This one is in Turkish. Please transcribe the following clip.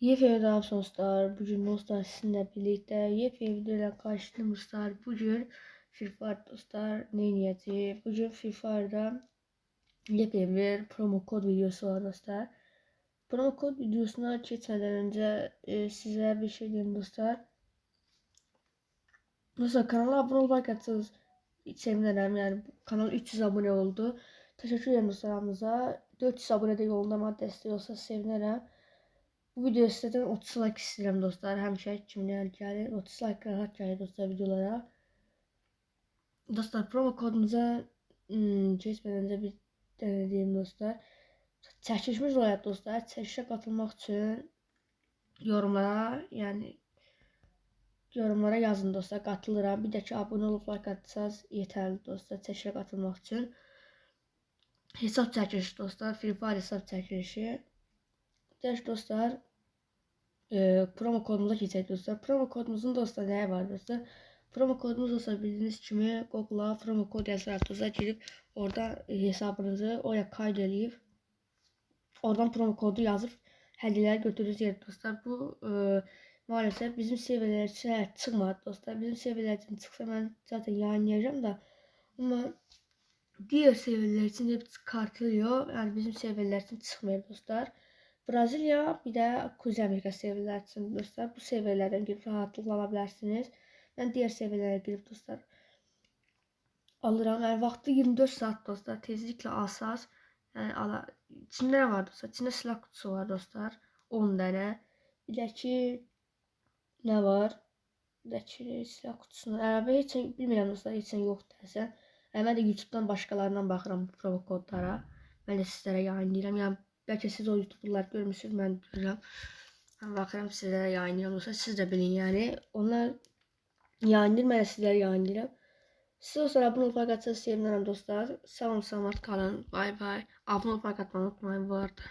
Yepyeni daha dostlar. Bugün dostlar sizinle birlikte yepyeni videoyla karşınızda. Bugün Fire dostlar ne niyeti? Bugün Fire'da yepyeni bir promo kod videosu var dostlar. Promo kod videosuna geçmeden önce e, size bir şey diyeyim dostlar. Dostlar kanala abone olmak atsanız sevinirim yani kanal 300 abone oldu. Teşekkür ederim dostlarımıza. 400 abone de yolunda ama destek olsa sevinirim. Bu videoda sizden 30 like istedim dostlar. Həmişə kimi gəlir. 30 like rahat gəlir dostlar videolara. Dostlar promo kodunuza hmm, bir dənə deyim dostlar. Çəkilişimiz var dostlar. Çəkilişə qatılmaq üçün yorumlara, yəni yorumlara yazın dostlar. Qatılıram. Bir də ki abunə olub like atsanız yetərli dostlar çəkilişə qatılmaq üçün. Hesab çəkilişi dostlar. Free Fire hesab çəkilişi. Değerli dostlar, e, promo kodumuza geçelim dostlar. Promo kodumuzun dostlar ne var dostlar? Promo kodumuz dostlar bildiğiniz gibi Google'a promo kod yazarak dostlar girip orada e, hesabınızı oraya kaydedip oradan promo kodu yazıp hediyeler götürürüz yer dostlar. Bu e, maalesef bizim seviyeler için çıkmadı dostlar. Bizim seviyeler için çıksa ben zaten yayınlayacağım da ama diğer seviyeler için hep çıkartılıyor. Yani bizim seviyeler için çıkmıyor dostlar. Brezilya bir de Kuzey Amerika seviyeler için dostlar. Bu seviyelerden girip rahatlıkla alabilirsiniz. Ben diğer seviyelere girip dostlar alıram. Yani vakti 24 saat dostlar. Tezlikle alsaz. Yani ala, içinde ne var dostlar? İçinde silah kutusu var dostlar. 10 tane. Bir de ki ne var? Bir de ki silah kutusunu. Yani ben hiç bilmirəm dostlar. Heç yox dersen. Yani ben de YouTube'dan bakıram bu promo kodlara. Ben de sizlere yayınlayıram. Yani Belki siz o YouTuber'lar görmüşsünüz ben görürüm. Ben bakarım sizlere yayınlayalım olsa siz de bilin yani. Onlar yayınlayır ben sizlere yayınlayırım. Siz o sonra abone olmayı katsanız sevinirim dostlar. Sağ olun, selamat kalın. Bay bay. Abone olmayı katmayı unutmayın bu arada.